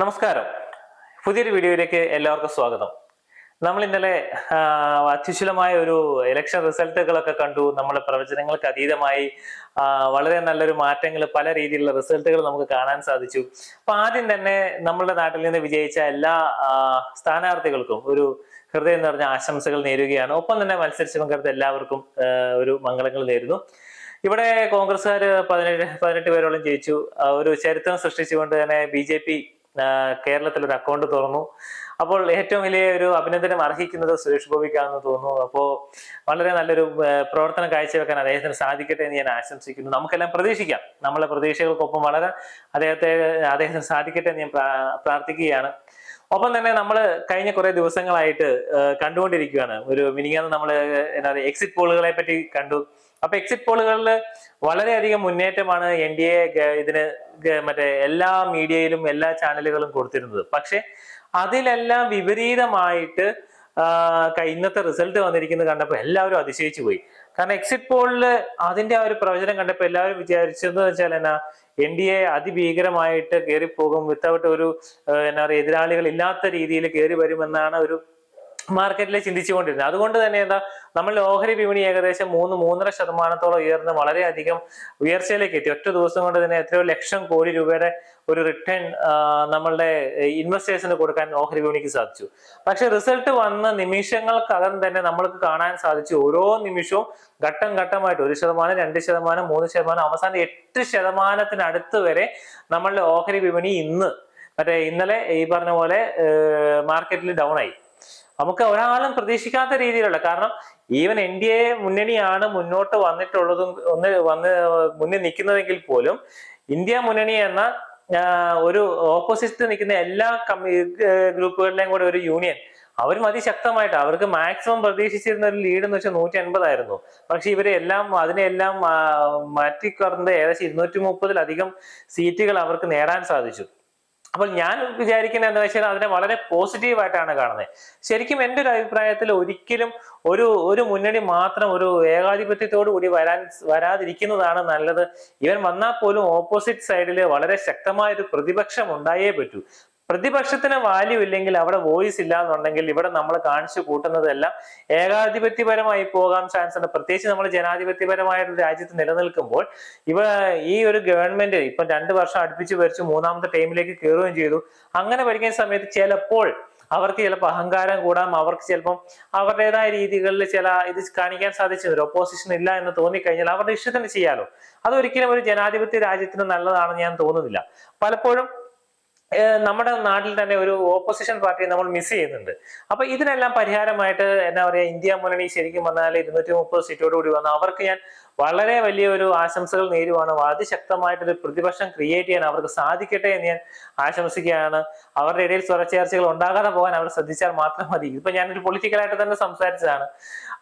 നമസ്കാരം. പുതിയൊരു വീഡിയോയിലേക്ക് എല്ലാവർക്കും സ്വാഗതം. നമ്മൾ ഇന്നലെ അത്യുശലമായ ഒരു ഇലക്ഷൻ റിസൾട്ടുകളൊക്കെ കണ്ടു. നമ്മുടെ പ്രവചനങ്ങൾക്ക് അതീതമായി വളരെ നല്ലൊരു മാറ്റങ്ങൾ പല രീതിയിലുള്ള റിസൾട്ടുകൾ നമുക്ക് കാണാൻ സാധിച്ചു. അപ്പൊ ആദ്യം തന്നെ നമ്മുടെ നാട്ടിൽ നിന്ന് വിജയിച്ച എല്ലാ സ്ഥാനാർത്ഥികൾക്കും ഒരു ഹൃദയം നിറഞ്ഞ ആശംസകൾ നേരുകയാണ്. ഒപ്പം തന്നെ മത്സരിച്ച് പങ്കെടുത്ത എല്ലാവർക്കും ഒരു മംഗളങ്ങൾ നേരുന്നു. ഇവിടെ കോൺഗ്രസ്സുകാർ പതിനേഴ് പതിനെട്ട് പേരോളം ജയിച്ചു. ഒരു ചരിത്രം സൃഷ്ടിച്ചുകൊണ്ട് തന്നെ ബി ജെ പി കേരളത്തിൽ ഒരു അക്കൗണ്ട് തുറന്നു. അപ്പോൾ ഏറ്റവും വലിയ ഒരു അഭിനന്ദനം അർഹിക്കുന്നത് സുരേഷ് ഗോപിക്കാണെന്ന് തോന്നുന്നു. അപ്പോൾ വളരെ നല്ലൊരു പ്രവർത്തനം കാഴ്ചവെക്കാൻ അദ്ദേഹത്തിന് സാധിക്കട്ടെ എന്ന് ഞാൻ ആശംസിക്കുന്നു. നമുക്കെല്ലാം പ്രതീക്ഷിക്കാം. നമ്മളെ പ്രതീക്ഷകൾക്കൊപ്പം വളരെ അദ്ദേഹത്തെ അദ്ദേഹത്തിന് സാധിക്കട്ടെ എന്ന് ഞാൻ പ്രാർത്ഥിക്കുകയാണ്. ഒപ്പം തന്നെ നമ്മൾ കഴിഞ്ഞ കുറെ ദിവസങ്ങളായിട്ട് കണ്ടുകൊണ്ടിരിക്കുകയാണ്. ഒരു മിനിങ്ങാന്ന് നമ്മൾ എന്താ പറയുക എക്സിറ്റ് പോളുകളെ പറ്റി കണ്ടു. അപ്പൊ എക്സിറ്റ് പോളുകളിൽ വളരെയധികം മുന്നേറ്റമാണ് എൻ ഡി എ ഇതിന് മറ്റേ എല്ലാ മീഡിയയിലും എല്ലാ ചാനലുകളും കൊടുത്തിരുന്നത്. പക്ഷെ അതിലെല്ലാം വിപരീതമായിട്ട് ഇന്നത്തെ റിസൾട്ട് വന്നിരിക്കുന്നത് കണ്ടപ്പോൾ എല്ലാവരും അതിശയിച്ചു പോയി. കാരണം എക്സിറ്റ് പോളിൽ അതിന്റെ ആ ഒരു പ്രവചനം കണ്ടപ്പോൾ എല്ലാവരും വിചാരിച്ചതെന്ന് വെച്ചാൽ എന്നാ എൻ ഡി എ അതിഭീകരമായിട്ട് കയറിപ്പോകും വിത്തൗട്ട് ഒരു എന്താ പറയുക എതിരാളികൾ ഇല്ലാത്ത രീതിയിൽ കയറി വരുമെന്നാണ് ഒരു മാർക്കറ്റിൽ ചിന്തിച്ചുകൊണ്ടിരുന്നത്. അതുകൊണ്ട് തന്നെ എന്താ നമ്മൾ ഓഹരി വിപണി ഏകദേശം മൂന്ന് മൂന്നര ശതമാനത്തോളം ഉയർന്ന് വളരെയധികം ഉയർച്ചയിലേക്ക് എത്തി. ഒറ്റ ദിവസം കൊണ്ട് തന്നെ എത്രയോ ലക്ഷം കോടി രൂപയുടെ ഒരു റിട്ടേൺ നമ്മളുടെ ഇൻവെസ്റ്റേഴ്സിന് കൊടുക്കാൻ ഓഹരി വിപണിക്ക് സാധിച്ചു. പക്ഷെ റിസൾട്ട് വന്ന നിമിഷങ്ങൾക്കകം തന്നെ നമ്മൾക്ക് കാണാൻ സാധിച്ചു. ഓരോ നിമിഷവും ഘട്ടം ഘട്ടമായിട്ട് ഒരു ശതമാനം രണ്ട് ശതമാനം മൂന്ന് ശതമാനം അവസാനം എട്ട് ശതമാനത്തിനടുത്ത് വരെ നമ്മളുടെ ഓഹരി വിപണി ഇന്ന് മറ്റേ ഇന്നലെ ഈ പറഞ്ഞ പോലെ മാർക്കറ്റിൽ ഡൗൺ ആയി. നമുക്ക് ഒരാളും പ്രതീക്ഷിക്കാത്ത രീതിയിലുള്ള കാരണം ഈവൻ എൻ ഡി എ മുന്നണിയാണ് മുന്നോട്ട് വന്നിട്ടുള്ളതും ഒന്ന് വന്ന് മുന്നിൽ നിൽക്കുന്നതെങ്കിൽ പോലും ഇന്ത്യ മുന്നണി എന്ന ഒരു ഓപ്പോസിറ്റ് നിൽക്കുന്ന എല്ലാ ഗ്രൂപ്പുകളിലെയും കൂടെ ഒരു യൂണിയൻ അവരും അതിശക്തമായിട്ട് അവർക്ക് മാക്സിമം പ്രതീക്ഷിച്ചിരുന്ന ഒരു ലീഡ് എന്ന് വെച്ചാൽ നൂറ്റി അൻപതായിരുന്നു പക്ഷെ ഇവരെ എല്ലാം അതിനെല്ലാം മാറ്റിക്കറന്ന് ഏകദേശം ഇരുന്നൂറ്റി മുപ്പതിലധികം സീറ്റുകൾ അവർക്ക് നേടാൻ സാധിച്ചു. അപ്പോൾ ഞാൻ വിചാരിക്കുന്നത് എന്താ വെച്ചാൽ അതിനെ വളരെ പോസിറ്റീവായിട്ടാണ് കാണുന്നത്. ശരിക്കും എന്റെ ഒരു അഭിപ്രായത്തിൽ ഒരിക്കലും ഒരു ഒരു മുന്നണി മാത്രം ഒരു ഏകാധിപത്യത്തോടു കൂടി വരാൻ വരാതിരിക്കുന്നതാണ് നല്ലത്. ഇവൻ വന്നാൽ പോലും ഓപ്പോസിറ്റ് സൈഡിൽ വളരെ ശക്തമായ ഒരു പ്രതിപക്ഷം ഉണ്ടായേ പറ്റൂ. പ്രതിപക്ഷത്തിന് വാല്യൂ ഇല്ലെങ്കിൽ അവിടെ വോയിസ് ഇല്ല എന്നുണ്ടെങ്കിൽ ഇവിടെ നമ്മൾ കാണിച്ചു കൂട്ടുന്നതെല്ലാം ഏകാധിപത്യപരമായി പോകാൻ ചാൻസ് ഉണ്ട്. പ്രത്യേകിച്ച് നമ്മൾ ജനാധിപത്യപരമായ ഒരു രാജ്യത്ത് നിലനിൽക്കുമ്പോൾ ഇവ ഈ ഒരു ഗവൺമെന്റ് ഇപ്പൊ രണ്ടു വർഷം അടുപ്പിച്ച് വരച്ച് മൂന്നാമത്തെ ടൈമിലേക്ക് കയറുകയും ചെയ്തു. അങ്ങനെ ഭരിക്കുന്ന സമയത്ത് ചിലപ്പോൾ അവർക്ക് ചിലപ്പോൾ അഹങ്കാരം കൂടാം. അവർക്ക് ചിലപ്പം അവരുടേതായ രീതികളിൽ ചില ഇത് കാണിക്കാൻ സാധിച്ചു വരും ഒപ്പോസിഷൻ ഇല്ല എന്ന് തോന്നിക്കഴിഞ്ഞാൽ അവരുടെ ഇഷ്ടത്തിന് ചെയ്യാലോ. അതൊരിക്കലും ഒരു ജനാധിപത്യ രാജ്യത്തിന് നല്ലതാണെന്ന് ഞാൻ തോന്നുന്നില്ല. പലപ്പോഴും നമ്മുടെ നാട്ടിൽ തന്നെ ഒരു ഓപ്പോസിഷൻ പാർട്ടി നമ്മൾ മിസ് ചെയ്യുന്നുണ്ട്. അപ്പൊ ഇതിനെല്ലാം പരിഹാരമായിട്ട് എന്താ പറയാ ഇന്ത്യ മുന്നണി ശരിക്കും വന്നാൽ ഇരുന്നൂറ്റി മുപ്പത് സീറ്റോട് കൂടി വന്നു അവർക്ക് ഞാൻ വളരെ വലിയ ഒരു ആശംസകൾ നേരുവാണ്. അതിശക്തമായിട്ടൊരു പ്രതിപക്ഷം ക്രിയേറ്റ് ചെയ്യാൻ അവർക്ക് സാധിക്കട്ടെ എന്ന് ഞാൻ ആശംസിക്കുകയാണ്. അവരുടെ ഇടയിൽ സ്വരച്ചേർച്ചകൾ ഉണ്ടാകാതെ പോകാൻ അവർ ശ്രദ്ധിച്ചാൽ മാത്രം മതി. ഇപ്പൊ ഞാനൊരു പൊളിറ്റിക്കലായിട്ട് തന്നെ സംസാരിച്ചതാണ്.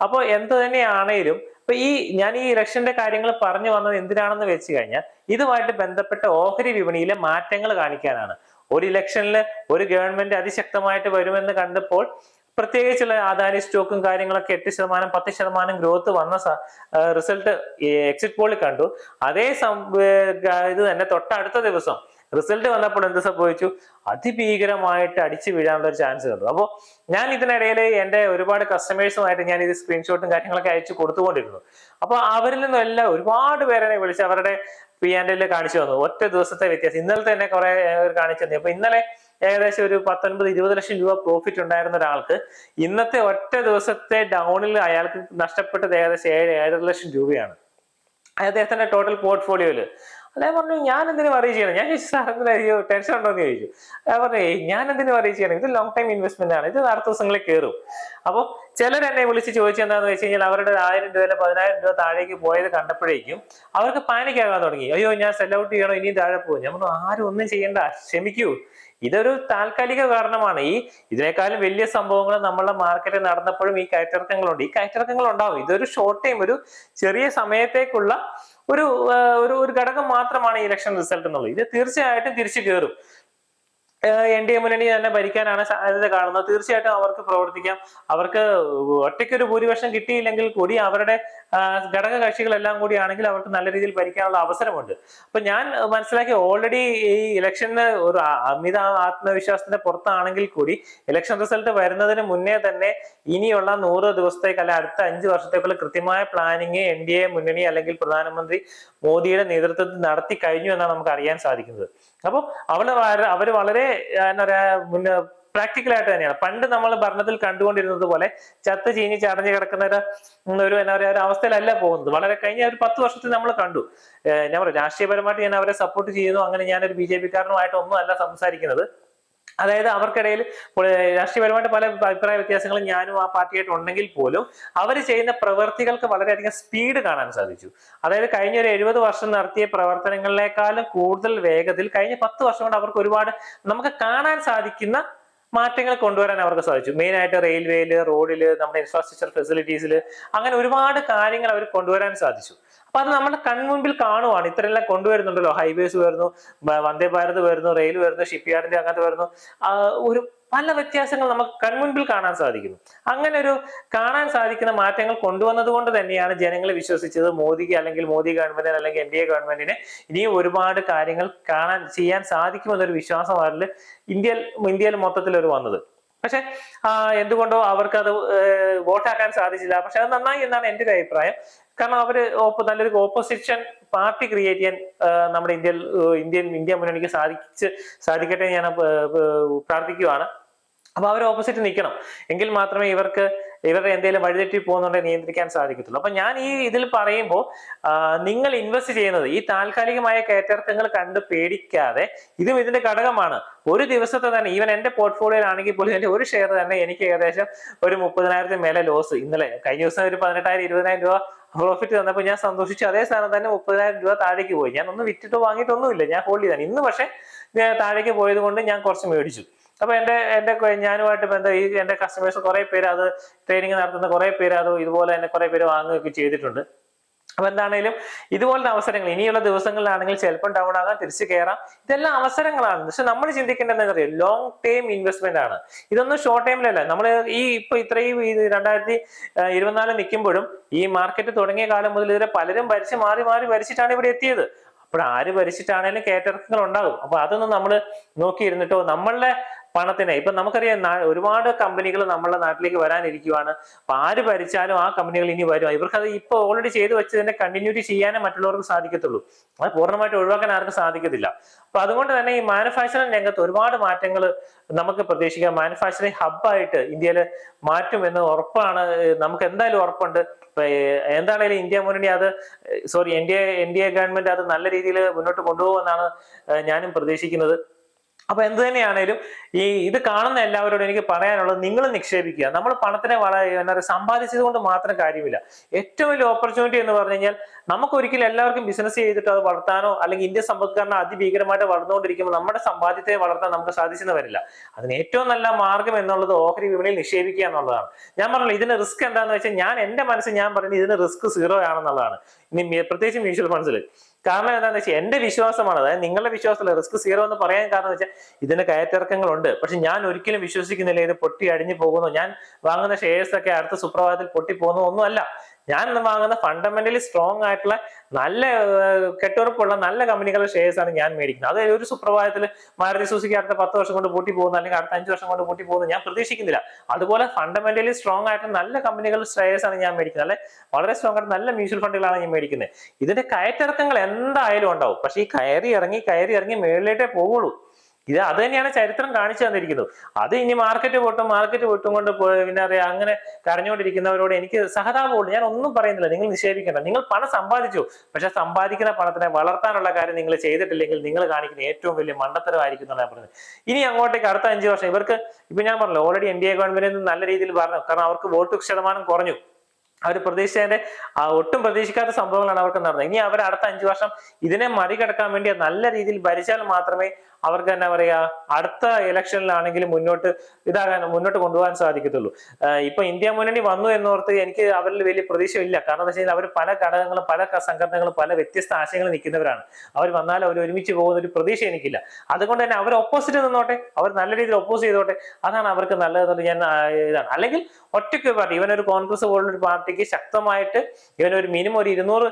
അപ്പോൾ എന്ത് തന്നെയാണേലും ഇപ്പൊ ഈ ഞാൻ ഈ ഇലക്ഷന്റെ കാര്യങ്ങൾ പറഞ്ഞു വന്നത് എന്തിനാണെന്ന് വെച്ച് കഴിഞ്ഞാൽ ഇതുമായിട്ട് ബന്ധപ്പെട്ട ഓഹരി വിപണിയിലെ മാറ്റങ്ങൾ കാണിക്കാനാണ്. ഒരു ഇലക്ഷനിൽ ഒരു ഗവൺമെന്റ് അതിശക്തമായിട്ട് വരുമെന്ന് കണ്ടപ്പോൾ പ്രത്യേകിച്ചുള്ള ആദാനി സ്റ്റോക്കും കാര്യങ്ങളൊക്കെ എട്ട് ശതമാനം പത്ത് ശതമാനം ഗ്രോത്ത് വന്ന റിസൾട്ട് എക്സിറ്റ് പോളിൽ കണ്ടു. അതേ ഇത് തന്നെ തൊട്ടടുത്ത ദിവസം റിസൾട്ട് വന്നപ്പോൾ എന്ത് സംഭവിച്ചു? അതിഭീകരമായിട്ട് അടിച്ചു വീഴാനുള്ള ഒരു ചാൻസ് കണ്ടു. അപ്പോൾ ഞാൻ ഇതിനിടയിൽ എന്റെ ഒരുപാട് കസ്റ്റമേഴ്സുമായിട്ട് ഞാൻ ഇത് സ്ക്രീൻഷോട്ടും കാര്യങ്ങളൊക്കെ അയച്ചു കൊടുത്തുകൊണ്ടിരുന്നു. അപ്പൊ അവരിൽ നിന്നെല്ലാം ഒരുപാട് പേരെ വിളിച്ച് അവരുടെ പി ആൻഡ് എല്ലിൽ കാണിച്ചു തന്നു. ഒറ്റ ദിവസത്തെ വ്യത്യാസം. ഇന്നലെ തന്നെ കുറെ കാണിച്ചു തന്നു. അപ്പോൾ ഇന്നലെ ഏകദേശം ഒരു പത്തൊൻപത് ഇരുപത് ലക്ഷം രൂപ പ്രോഫിറ്റ് ഉണ്ടായിരുന്ന ഒരാൾക്ക് ഇന്നത്തെ ഒറ്റ ദിവസത്തെ ഡൗണിൽ അയാൾക്ക് നഷ്ടപ്പെട്ടത് ഏകദേശം ഏഴ് ഏഴര ലക്ഷം രൂപയാണ്. അദ്ദേഹത്തിന്റെ ടോട്ടൽ പോർട്ട്ഫോളിയോയിൽ അദ്ദേഹം പറഞ്ഞു ഞാൻ എന്തിനും അറിയിച്ച് ചെയ്യണം. ഞാൻ ചോദിച്ചു സാർ എന്തിനാ ടെൻഷൻ ഉണ്ടോ എന്ന് ചോദിച്ചു. അദ്ദേഹം പറഞ്ഞു ഞാൻ എന്തിനും അറിയിച്ച് ചെയ്യണം. ഇത് ലോങ് ടൈം ഇൻവെസ്റ്റ്മെന്റ് ആണ്. ഇത് അടുത്ത ദിവസങ്ങളിൽ കയറും. അപ്പോൾ ചിലർ എന്നെ വിളിച്ച് ചോദിച്ചു എന്താണെന്ന് വെച്ച് കഴിഞ്ഞാൽ അവരുടെ ആയിരം രൂപ പതിനായിരം രൂപ താഴേക്ക് പോയത് കണ്ടപ്പോഴേക്കും അവർക്ക് പാനിക് ആകാൻ തുടങ്ങി. അയ്യോ ഞാൻ സെൽ ഔട്ട് ചെയ്യണോ? ഇനിയും താഴെ പോകും. ഞാൻ പറഞ്ഞു ആരും ഒന്നും ചെയ്യണ്ട. ക്ഷമിക്കൂ. ഇതൊരു താൽക്കാലിക കാരണമാണ്. ഈ ഇതിനേക്കാളും വലിയ സംഭവങ്ങൾ നമ്മളെ മാർക്കറ്റിൽ നടന്നപ്പോഴും ഈ കയറ്റിറക്കങ്ങളുണ്ട് ഈ കയറ്റിറക്കങ്ങൾ ഉണ്ടാവും ഇതൊരു ഷോർട്ട് ടൈം ഒരു ചെറിയ സമയത്തേക്കുള്ള ഒരു ഒരു ഘടകം മാത്രമാണ് ഇലക്ഷൻ റിസൾട്ട് എന്നുള്ളത്. ഇത് തീർച്ചയായിട്ടും തിരിച്ചു കയറും എൻ ഡി എ മുന്നണി തന്നെ ഭരിക്കാനാണ് സാധ്യത കാണുന്നത്. തീർച്ചയായിട്ടും അവർക്ക് പ്രവർത്തിക്കാം. അവർക്ക് ഒറ്റയ്ക്കൊരു ഭൂരിപക്ഷം കിട്ടിയില്ലെങ്കിൽ കൂടി അവരുടെ ഘടക കക്ഷികളെല്ലാം കൂടി ആണെങ്കിൽ അവർക്ക് നല്ല രീതിയിൽ ഭരിക്കാനുള്ള അവസരമുണ്ട്. അപ്പൊ ഞാൻ മനസ്സിലാക്കി ഓൾറെഡി ഈ ഇലക്ഷന് ഒരു അമിത ആത്മവിശ്വാസത്തിന്റെ പുറത്താണെങ്കിൽ കൂടി ഇലക്ഷൻ റിസൾട്ട് വരുന്നതിന് മുന്നേ തന്നെ ഇനിയുള്ള നൂറ് ദിവസത്തേക്ക് അല്ലെ അടുത്ത അഞ്ച് വർഷത്തേക്കുള്ള കൃത്യമായ പ്ലാനിങ് എൻ ഡി എ മുന്നണി അല്ലെങ്കിൽ പ്രധാനമന്ത്രി മോദിയുടെ നേതൃത്വത്തിൽ നടത്തി കഴിഞ്ഞു എന്നാണ് നമുക്ക് അറിയാൻ സാധിക്കുന്നത്. അപ്പോൾ അവൾ അവർ വളരെ എന്താ പറയാ ആയിട്ട് തന്നെയാണ്. പണ്ട് നമ്മൾ ഭരണത്തിൽ കണ്ടുകൊണ്ടിരുന്നത് പോലെ ചത്ത് ചീഞ്ഞ് ചടഞ്ഞ് കിടക്കുന്ന ഒരു എന്താ പറയാ ഒരു അവസ്ഥയിലല്ല പോകുന്നത്. വളരെ കഴിഞ്ഞ ഒരു പത്ത് വർഷത്തിൽ നമ്മൾ കണ്ടു. ഞാൻ പറയും രാഷ്ട്രീയപരമായിട്ട് ഞാൻ അവരെ സപ്പോർട്ട് ചെയ്യുന്നു അങ്ങനെ ഞാനൊരു ബി ജെ ഒന്നും അല്ല സംസാരിക്കുന്നത്. അതായത് അവർക്കിടയിൽ രാഷ്ട്രീയപരമായിട്ട് പല അഭിപ്രായ വ്യത്യാസങ്ങളും ഞാനും ആ പാർട്ടിയായിട്ട് ഉണ്ടെങ്കിൽ പോലും അവർ ചെയ്യുന്ന പ്രവർത്തികൾക്ക് വളരെയധികം സ്പീഡ് കാണാൻ സാധിച്ചു. അതായത് കഴിഞ്ഞ ഒരു എഴുപത് വർഷം നടത്തിയ പ്രവർത്തനങ്ങളിലേക്കാളും കൂടുതൽ വേഗത്തിൽ കഴിഞ്ഞ പത്ത് വർഷം കൊണ്ട് അവർക്ക് ഒരുപാട് നമുക്ക് കാണാൻ സാധിക്കുന്ന മാറ്റങ്ങൾ കൊണ്ടുവരാൻ അവർക്ക് സാധിച്ചു. മെയിൻ ആയിട്ട് റെയിൽവേയിൽ റോഡിൽ നമ്മുടെ ഇൻഫ്രാസ്ട്രക്ചർ ഫെസിലിറ്റീസിൽ അങ്ങനെ ഒരുപാട് കാര്യങ്ങൾ അവർ കൊണ്ടുവരാൻ സാധിച്ചു. അപ്പൊ അത് നമ്മുടെ കൺമുമ്പിൽ കാണുവാണ്. ഇത്രയെല്ലാം കൊണ്ടുവരുന്നുണ്ടല്ലോ. ഹൈവേസ് വരുന്നു വന്ദേ ഭാരത് വരുന്നു റെയിൽ വരുന്നു ഷിപ്പ് യാർഡിന്റെ അങ്ങനത്തെ വരുന്നു. ഒരു പല വ്യത്യാസങ്ങൾ നമുക്ക് കൺമുൻപിൽ കാണാൻ സാധിക്കുന്നു. അങ്ങനെ ഒരു കാണാൻ സാധിക്കുന്ന മാറ്റങ്ങൾ കൊണ്ടുവന്നത് കൊണ്ട് തന്നെയാണ് ജനങ്ങൾ വിശ്വസിച്ചത് മോദിക്ക് അല്ലെങ്കിൽ മോദി ഗവൺമെന്റിന് അല്ലെങ്കിൽ എൻ ഡി എ ഗവൺമെന്റിന് ഇനിയും ഒരുപാട് കാര്യങ്ങൾ കാണാൻ ചെയ്യാൻ സാധിക്കുമെന്നൊരു വിശ്വാസം അതിൽ ഇന്ത്യയിൽ ഇന്ത്യയിൽ മൊത്തത്തിൽ ഒരു വന്നത്. പക്ഷെ എന്തുകൊണ്ടോ അവർക്ക് അത് വോട്ടാക്കാൻ സാധിച്ചില്ല. പക്ഷെ അത് നന്നായി എന്നാണ് എന്റെ ഒരു അഭിപ്രായം. കാരണം അവർ നല്ലൊരു ഓപ്പോസിഷൻ പാർട്ടി ക്രിയേറ്റ് ചെയ്യാൻ നമ്മുടെ ഇന്ത്യയിൽ ഇന്ത്യൻ ഇന്ത്യ മുന്നണിക്ക് സാധിച്ച് സാധിക്കട്ടെ ഞാൻ പ്രാർത്ഥിക്കുകയാണ് അപ്പൊ അവർ ഓപ്പോസിറ്റ് നിൽക്കണം എങ്കിൽ മാത്രമേ ഇവർക്ക് ഇവരുടെ എന്തെങ്കിലും വഴിതെറ്റി പോകുന്നുണ്ടെങ്കിൽ നിയന്ത്രിക്കാൻ സാധിക്കത്തുള്ളൂ. അപ്പൊ ഞാൻ ഈ ഇതിൽ പറയുമ്പോൾ നിങ്ങൾ ഇൻവെസ്റ്റ് ചെയ്യുന്നത് ഈ താൽക്കാലികമായ കയറ്റർക്കങ്ങൾ കണ്ട് പേടിക്കാതെ ഇതും ഇതിന്റെ ഘടകമാണ്. ഒരു ദിവസത്തെ തന്നെ ഈവൻ എന്റെ പോർട്ട്ഫോളിയോയിലാണെങ്കിൽ പോലും എന്റെ ഒരു ഷെയർ തന്നെ എനിക്ക് ഏകദേശം ഒരു മുപ്പതിനായിരത്തിന് മേലെ ലോസ് ഇന്നലെ കഴിഞ്ഞ ദിവസം ഒരു പതിനെട്ടായിരം ഇരുപതിനായിരം രൂപ പ്രോഫിറ്റ് തന്നപ്പോൾ ഞാൻ സന്തോഷിച്ചു. അതേ സ്ഥാനം തന്നെ മുപ്പതിനായിരം രൂപ താഴേക്ക് പോയി. ഞാൻ ഒന്നും വിറ്റിട്ടോ വാങ്ങിയിട്ടൊന്നുമില്ല. ഞാൻ ഹോൾഡ് ചെയ്താണ് ഇന്ന് പക്ഷേ താഴേക്ക് പോയത് കൊണ്ട് ഞാൻ കുറച്ച് മേടിച്ചു. അപ്പൊ എന്റെ എന്റെ ഞാനുമായിട്ട് ബന്ധം ഈ എന്റെ കസ്റ്റമേഴ്സ് കുറെ പേര് അത് ട്രെയിനിങ് നടത്തുന്ന കുറെ പേര് അത് ഇതുപോലെ തന്നെ കുറെ പേര് വാങ്ങുകയൊക്കെ ചെയ്തിട്ടുണ്ട്. അപ്പൊ എന്താണേലും ഇതുപോലത്തെ അവസരങ്ങൾ ഇനിയുള്ള ദിവസങ്ങളിലാണെങ്കിൽ ചിലപ്പം ഡൗൺ ആകാം തിരിച്ചു കയറാം ഇതെല്ലാം അവസരങ്ങളാണ്. പക്ഷെ നമ്മൾ ചിന്തിക്കേണ്ടത് എന്താ പറയുക ലോങ് ടേം ഇൻവെസ്റ്റ്മെന്റ് ആണ്. ഇതൊന്നും ഷോർട്ട് ടൈമിലല്ല നമ്മൾ ഈ ഇപ്പൊ ഇത്രയും രണ്ടായിരത്തി ഇരുപത്തിനാല് നിൽക്കുമ്പോഴും ഈ മാർക്കറ്റ് തുടങ്ങിയ കാലം മുതൽ ഇതിലെ പലരും ഭരിച്ച് മാറി മാറി ഭരിച്ചിട്ടാണ് ഇവിടെ എത്തിയത്. അപ്പോൾ ആര് ഭരിച്ചിട്ടാണേലും കയറ്റിറക്കങ്ങൾ ഉണ്ടാകും. അപ്പൊ അതൊന്നും നമ്മൾ നോക്കിയിരുന്നിട്ടോ? നമ്മളുടെ പണത്തിനെ. ഇപ്പൊ നമുക്കറിയാം ഒരുപാട് കമ്പനികൾ നമ്മുടെ നാട്ടിലേക്ക് വരാനിരിക്കുവാണ്. അപ്പൊ ആര് ഭരിച്ചാലും ആ കമ്പനികൾ ഇനി വരും. ഇവർക്ക് അത് ഇപ്പൊ ഓൾറെഡി ചെയ്തു വെച്ചതിന്റെ കണ്ടിന്യൂറ്റി ചെയ്യാനേ മറ്റുള്ളവർക്ക് സാധിക്കത്തുള്ളൂ. അത് പൂർണമായിട്ട് ഒഴിവാക്കാൻ ആർക്കും സാധിക്കത്തില്ല. അപ്പൊ അതുകൊണ്ട് തന്നെ ഈ മാനുഫാക്ചറിംഗ് രംഗത്ത് ഒരുപാട് മാറ്റങ്ങൾ നമുക്ക് പ്രതീക്ഷിക്കാം. മാനുഫാക്ചറിംഗ് ഹബ്ബായിട്ട് ഇന്ത്യയിൽ മാറ്റുമെന്ന് ഉറപ്പാണ്. ഏഹ് നമുക്ക് എന്തായാലും ഉറപ്പുണ്ട്. എന്താണേലും ഇന്ത്യ മുന്നണി അത് sorry N D A N D A government അത് നല്ല രീതിയിൽ മുന്നോട്ട് കൊണ്ടുപോകുമെന്നാണ് ഞാനും പ്രതീക്ഷിക്കുന്നത്. അപ്പൊ എന്ത് തന്നെയാണേലും ഈ ഇത് കാണുന്ന എല്ലാവരോടും എനിക്ക് പറയാനുള്ളത് നിങ്ങൾ നിക്ഷേപിക്കുക. നമ്മൾ പണത്തിനെ വളരെ സമ്പാദിച്ചത് കൊണ്ട് മാത്രം കാര്യമില്ല. ഏറ്റവും വലിയ ഓപ്പർച്യൂണിറ്റി എന്ന് പറഞ്ഞു കഴിഞ്ഞാൽ നമുക്ക് ഒരിക്കലും എല്ലാവർക്കും ബിസിനസ് ചെയ്തിട്ട് അത് വളർത്താനോ അല്ലെങ്കിൽ ഇന്ത്യ സമ്പദ്ഘടന അതിഭീകരമായിട്ട് വളർന്നുകൊണ്ടിരിക്കുമ്പോൾ നമ്മുടെ സമ്പാദ്യത്തെ വളർത്താൻ നമുക്ക് സാധിച്ചെന്ന് വരില്ല. അതിന് ഏറ്റവും നല്ല മാർഗം എന്നുള്ളത് ഓഹരി വിപണിയിൽ നിക്ഷേപിക്കുക എന്നുള്ളതാണ്. ഞാൻ പറഞ്ഞില്ല ഇതിന് റിസ്ക് എന്താണെന്ന് വെച്ചാൽ ഞാൻ എന്റെ മനസ്സിൽ ഞാൻ പറയുന്നത് ഇതിന് റിസ്ക് സീറോ ആണെന്നുള്ളതാണ്. ഇനി പ്രത്യേകിച്ച് മ്യൂച്വൽ ഫണ്ട്സിൽ കാരണം എന്താണെന്ന് വെച്ചാൽ എന്റെ വിശ്വാസമാണ് അതായത് നിങ്ങളുടെ വിശ്വാസമല്ല റിസ്ക് സീറോ എന്ന് പറയാൻ കാരണം വെച്ചാൽ ഇതിന് കയറ്റിറക്കങ്ങളുണ്ട്. പക്ഷെ ഞാൻ ഒരിക്കലും വിശ്വസിക്കുന്നില്ല ഇത് പൊട്ടി അടിഞ്ഞു പോകുന്നു. ഞാൻ വാങ്ങുന്ന ഷെയർസ് ഒക്കെ അടുത്ത സുപ്രഭാതത്തിൽ പൊട്ടി പോകുന്നു ഒന്നുമല്ല. ഞാൻ വാങ്ങുന്ന ഫണ്ടമെന്റലി സ്ട്രോങ് ആയിട്ടുള്ള നല്ല കെട്ടുറപ്പുള്ള നല്ല കമ്പനികളുടെ ഷെയർസ് ആണ് ഞാൻ മേടിക്കുന്നത്. അത് ഒരു സുപ്രഭാതത്തിൽ മാരുതി സൂസിക്ക് അടുത്ത പത്ത് വർഷം കൊണ്ട് പൂട്ടി പോകുന്നു അല്ലെങ്കിൽ അടുത്ത അഞ്ച് വർഷം കൊണ്ട് പൂട്ടി പോകുന്നു ഞാൻ പ്രതീക്ഷിക്കുന്നില്ല. അതുപോലെ ഫണ്ടമെന്റലി സ്ട്രോങ് ആയിട്ട് നല്ല കമ്പനികളുടെ ഷെയർസ് ആണ് ഞാൻ മേടിക്കുന്നത്. അല്ലെ? വളരെ സ്ട്രോങ് ആയിട്ട് നല്ല മ്യൂച്വൽ ഫണ്ടുകളാണ് ഞാൻ മേടിക്കുന്നത്. ഇതിന്റെ കയറ്റിറക്കങ്ങൾ എന്തായാലും ഉണ്ടാവും. പക്ഷേ ഈ കയറി ഇറങ്ങി കയറി ഇറങ്ങി മേളിലേട്ടേ പോവുള്ളൂ. ഇത് അത് തന്നെയാണ് ചരിത്രം കാണിച്ചു തന്നിരിക്കുന്നത്. അത് ഇനി മാർക്കറ്റ് പൊട്ടും മാർക്കറ്റ് പൊട്ടും കൊണ്ട് പിന്നെ അറിയാം അങ്ങനെ കരഞ്ഞുകൊണ്ടിരിക്കുന്നവരോട് എനിക്ക് സഹതാപമുള്ളൂ ഞാൻ ഒന്നും പറയുന്നില്ല. നിങ്ങൾ നിഷേധിക്കേണ്ട. നിങ്ങൾ പണം സമ്പാദിച്ചു. പക്ഷെ സമ്പാദിക്കുന്ന പണത്തിനെ വളർത്താനുള്ള കാര്യം നിങ്ങൾ ചെയ്തിട്ടില്ലെങ്കിൽ നിങ്ങൾ കാണിക്കുന്ന ഏറ്റവും വലിയ മണ്ടത്തരമായിരിക്കും എന്നാണ് ഞാൻ പറഞ്ഞത്. ഇനി അങ്ങോട്ടേക്ക് അടുത്ത അഞ്ച് വർഷം. ഇവർക്ക് ഇപ്പൊ ഞാൻ പറഞ്ഞല്ലോ already N D A government നല്ല രീതിയിൽ പറഞ്ഞു. കാരണം അവർക്ക് വോട്ട് ശതമാനം കുറഞ്ഞു. അവർ പ്രതീക്ഷിച്ചതിന്റെ ഒട്ടും പ്രതീക്ഷിക്കാത്ത സംഭവങ്ങളാണ് അവർക്ക് നടന്നത്. ഇനി അവർ അടുത്ത അഞ്ചു വർഷം ഇതിനെ മറികടക്കാൻ വേണ്ടി നല്ല രീതിയിൽ ഭരിച്ചാൽ മാത്രമേ അവർക്ക് എന്നാ പറയാ അടുത്ത ഇലക്ഷനിലാണെങ്കിലും മുന്നോട്ട് ഇതാകാൻ മുന്നോട്ട് കൊണ്ടുപോകാൻ സാധിക്കത്തുള്ളൂ. ഇപ്പൊ ഇന്ത്യ മുന്നണി വന്നു എന്നോർത്ത് എനിക്ക് അവരിൽ വലിയ പ്രതീക്ഷയില്ല. കാരണം എന്താ വെച്ചാൽ അവർ പല ഘടകങ്ങളും പല സംഘടനകളും പല വ്യത്യസ്ത ആശയങ്ങൾ നിൽക്കുന്നവരാണ്. അവർ വന്നാൽ അവർ ഒരുമിച്ച് പോകുന്ന ഒരു പ്രതീക്ഷ എനിക്കില്ല. അതുകൊണ്ട് തന്നെ അവർ ഓപ്പോസിറ്റ് നിന്നോട്ടെ അവർ നല്ല രീതിയിൽ ഓപ്പോസ് ചെയ്തോട്ടെ അതാണ് അവർക്ക് നല്ലതെന്ന് ഞാൻ ഇതാണ്. അല്ലെങ്കിൽ ഒറ്റയ്ക്ക് പാർട്ടി ഇവനൊരു കോൺഗ്രസ് പോലുള്ള ഒരു പാർട്ടിക്ക് ശക്തമായിട്ട് ഇവനൊരു മിനിമം ഒരു ഇരുന്നൂറ്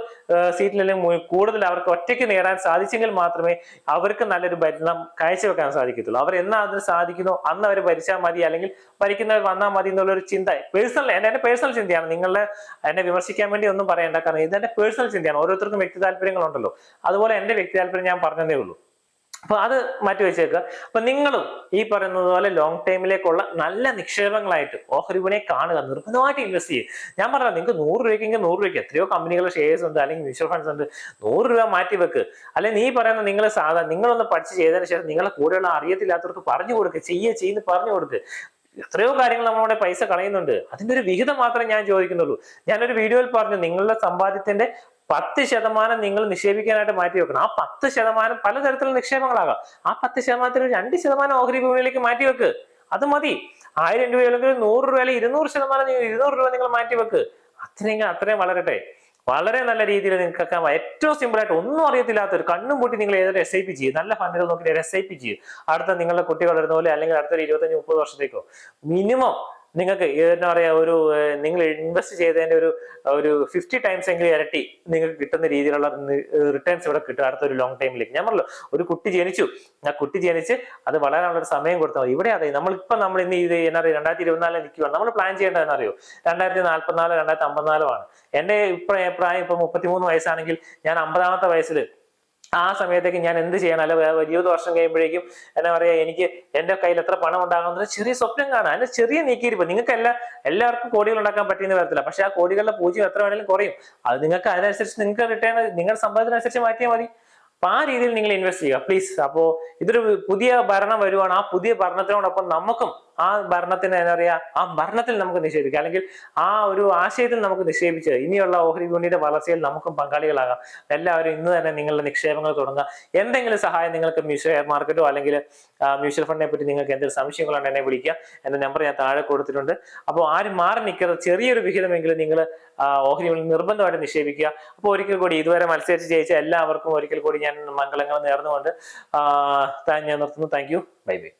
സീറ്റിലെങ്കിലും അല്ലെങ്കിൽ കൂടുതൽ അവർക്ക് ഒറ്റയ്ക്ക് നേടാൻ സാധിച്ചെങ്കിൽ മാത്രമേ അവർക്ക് നല്ലൊരു ഭരണം കാഴ്ചവെക്കാൻ സാധിക്കത്തുള്ളൂ. അവർ എന്നാ അതിന് സാധിക്കുന്നോ അന്ന് അവർ ഭരിച്ചാൽ മതി അല്ലെങ്കിൽ ഭരിക്കുന്നവർ വന്നാൽ മതി എന്നുള്ള ഒരു ചിന്ത പേഴ്സണൽ എന്റെ എന്റെ പേഴ്സണൽ ചിന്തയാണ്. നിങ്ങളുടെ എന്നെ വിമർശിക്കാൻ വേണ്ടി ഒന്നും പറയേണ്ട. കാരണം ഇത് എന്റെ പേഴ്സണൽ ചിന്തയാണ്. ഓരോരുത്തർക്കും വ്യക്തി താല്പര്യങ്ങളുണ്ടല്ലോ. അതുപോലെ എന്റെ വ്യക്തി താല്പര്യം ഞാൻ പറഞ്ഞതേ ഉള്ളൂ. അപ്പൊ അത് മാറ്റി വെച്ചേക്കുക അപ്പൊ നിങ്ങളും ഈ പറയുന്നത് പോലെ ലോങ് ടൈമിലേക്കുള്ള നല്ല നിക്ഷേപങ്ങളായിട്ട് ഓഹരിവിനെ കാണുക നിർബന്ധമായിട്ട് ഇൻവെസ്റ്റ് ചെയ്യുക. ഞാൻ പറഞ്ഞത് നിങ്ങൾക്ക് നൂറ് രൂപയ്ക്കെങ്കിൽ നൂറ് രൂപയ്ക്ക് എത്രയോ കമ്പനികളുടെ ഷെയർസ് ഉണ്ട് അല്ലെങ്കിൽ മ്യൂച്വൽ ഫണ്ട്സ് ഉണ്ട്. നൂറ് രൂപ മാറ്റി വെക്ക്. അല്ലെങ്കിൽ നീ പറയുന്ന നിങ്ങൾ സാധാരണ നിങ്ങളൊന്ന് പഠിച്ച് ചെയ്തതിന് ശേഷം നിങ്ങളെ കൂടെയുള്ള അറിയത്തില്ലാത്തവർക്ക് പറഞ്ഞു കൊടുക്കുക ചെയ്യുക ചെയ്യുന്ന പറഞ്ഞു കൊടുക്ക്. എത്രയോ കാര്യങ്ങൾ നമ്മളുടെ പൈസ കളയുന്നുണ്ട്. അതിന്റെ ഒരു വിഹിതം മാത്രമേ ഞാൻ ചോദിക്കുന്നുള്ളൂ. ഞാനൊരു വീഡിയോയിൽ പറഞ്ഞു നിങ്ങളുടെ സമ്പാദ്യത്തിന്റെ പത്ത് ശതമാനം നിങ്ങൾ നിക്ഷേപിക്കാനായിട്ട് മാറ്റി വെക്കണം. ആ പത്ത് ശതമാനം പലതരത്തിലുള്ള നിക്ഷേപങ്ങളാകാം. ആ പത്ത് ഒരു രണ്ട് ശതമാനം ഓഹരി ഭൂമിയിലേക്ക് മാറ്റി വെക്ക്. അത് മതി. ആയിരം രൂപ അല്ലെങ്കിൽ നൂറ് രൂപ അല്ലെങ്കിൽ ഇരുന്നൂറ് ശതമാനം ഇരുന്നൂറ് രൂപ നിങ്ങൾ മാറ്റി വെക്ക്. അത്രയും അത്രയും വളരട്ടെ. വളരെ നല്ല രീതിയിൽ നിങ്ങൾക്കൊക്കെ ഏറ്റവും സിമ്പിൾ ആയിട്ട് ഒന്നും അറിയത്തില്ലാത്തൊരു കണ്ണും പൂട്ടി നിങ്ങൾ ഏതൊരു എസ് ഐ പി ചെയ്യും. നല്ല ഫണ്ടുകൾ നോക്കിയിട്ട് എസ് ഐ പി ചെയ്യും. അടുത്ത നിങ്ങളുടെ കുട്ടികൾ വളരുന്ന പോലെ അല്ലെങ്കിൽ അടുത്തൊരു ഇരുപത്തഞ്ച് മുപ്പത് വർഷത്തേക്കോ. മിനിമം നിങ്ങൾക്ക് എന്താ പറയാ ഒരു നിങ്ങൾ ഇൻവെസ്റ്റ് ചെയ്തതിന്റെ ഒരു ഒരു ഫിഫ്റ്റി ടൈംസ് എങ്കിലും ഇരട്ടി നിങ്ങൾക്ക് കിട്ടുന്ന രീതിയിലുള്ള റിട്ടേൺസ് ഇവിടെ കിട്ടും അടുത്ത അടുത്തൊരു ലോങ് ടൈമിലേക്ക് ഞാൻ പറഞ്ഞല്ലോ ഒരു കുട്ടി ജനിച്ചു. ആ കുട്ടി ജനിച്ച് അത് വളരാനുള്ള ഒരു സമയം കൊടുത്താൽ മതി. ഇവിടെ അതെ നമ്മളിപ്പോ നമ്മൾ ഇന്ന് ഇത് എന്നാ പറയുക രണ്ടായിരത്തി ഇരുപത്തിനാലിൽ നിൽക്കുകയാണ് നമ്മൾ പ്ലാൻ ചെയ്യേണ്ടത് അറിയോ? രണ്ടായിരത്തി നാല്പത്തിനാല് രണ്ടായിരത്തി അമ്പത്തിനാലോ ആണ്. എന്റെ ഇപ്പം പ്രായം ഇപ്പൊ മുപ്പത്തിമൂന്ന് വയസ്സാണെങ്കിൽ ഞാൻ അമ്പതാമത്തെ വയസ്സിൽ ആ സമയത്തേക്ക് ഞാൻ എന്ത് ചെയ്യണം? അല്ല ഇരുപത് വർഷം കഴിയുമ്പോഴേക്കും എന്നാ പറയാ എനിക്ക് എന്റെ കയ്യിൽ എത്ര പണം ഉണ്ടാകുന്നത് ചെറിയ സ്വപ്നം കാണാം. അതിന് ചെറിയ നീക്കിയിരിപ്പ്. നിങ്ങൾക്ക് എല്ലാ എല്ലാവർക്കും കോടികൾ ഉണ്ടാക്കാൻ പറ്റിയെന്ന് വരത്തില്ല. പക്ഷെ ആ കോടികളുടെ പൂജ്യം എത്ര വേണേലും കുറയും. അത് നിങ്ങൾക്ക് അതിനനുസരിച്ച് നിങ്ങൾക്ക് റിട്ടേൺ നിങ്ങളുടെ സമ്പാദത്തിനനുസരിച്ച് മാറ്റിയാൽ മതി. അപ്പൊ ആ രീതിയിൽ നിങ്ങൾ ഇൻവെസ്റ്റ് ചെയ്യുക. പ്ലീസ് അപ്പോ ഇതൊരു പുതിയ ഭരണം വരുവാണ്. ആ പുതിയ ഭരണത്തിനോടൊപ്പം നമുക്കും ആ ഭരണത്തിന് എന്താ പറയുക ആ ഭരണത്തിൽ നമുക്ക് നിക്ഷേപിക്കാം. അല്ലെങ്കിൽ ആ ഒരു ആശയത്തിൽ നമുക്ക് നിക്ഷേപിച്ച് ഇനിയുള്ള ഓഹരി വിപണിയുടെ വളർച്ചയിൽ നമുക്കും പങ്കാളികളാകാം. എല്ലാവരും ഇന്ന് തന്നെ നിങ്ങളുടെ നിക്ഷേപങ്ങൾ തുടങ്ങുക. എന്തെങ്കിലും സഹായം നിങ്ങൾക്ക് ഷെയർ മാർക്കറ്റോ അല്ലെങ്കിൽ മ്യൂച്വൽ ഫണ്ടിനെ പറ്റി നിങ്ങൾക്ക് എന്തെങ്കിലും സംശയങ്ങളുണ്ട് എന്നെ വിളിക്കുക. എന്റെ നമ്പർ ഞാൻ താഴെ കൊടുത്തിട്ടുണ്ട്. അപ്പോൾ ആരും മാറി നിൽക്കരുത് ചെറിയൊരു വിഹിതമെങ്കിലും നിങ്ങൾ ഓഹരി നിർബന്ധമായിട്ട് നിക്ഷേപിക്കുക. അപ്പോൾ ഒരിക്കൽ കൂടി ഇതുവരെ മത്സരിച്ച് ജയിച്ച എല്ലാവർക്കും ഒരിക്കൽ കൂടി ഞാൻ മംഗളങ്ങൾ നേർന്നുകൊണ്ട് ഞാൻ നിർത്തുന്നു. Thank you. Bye bye.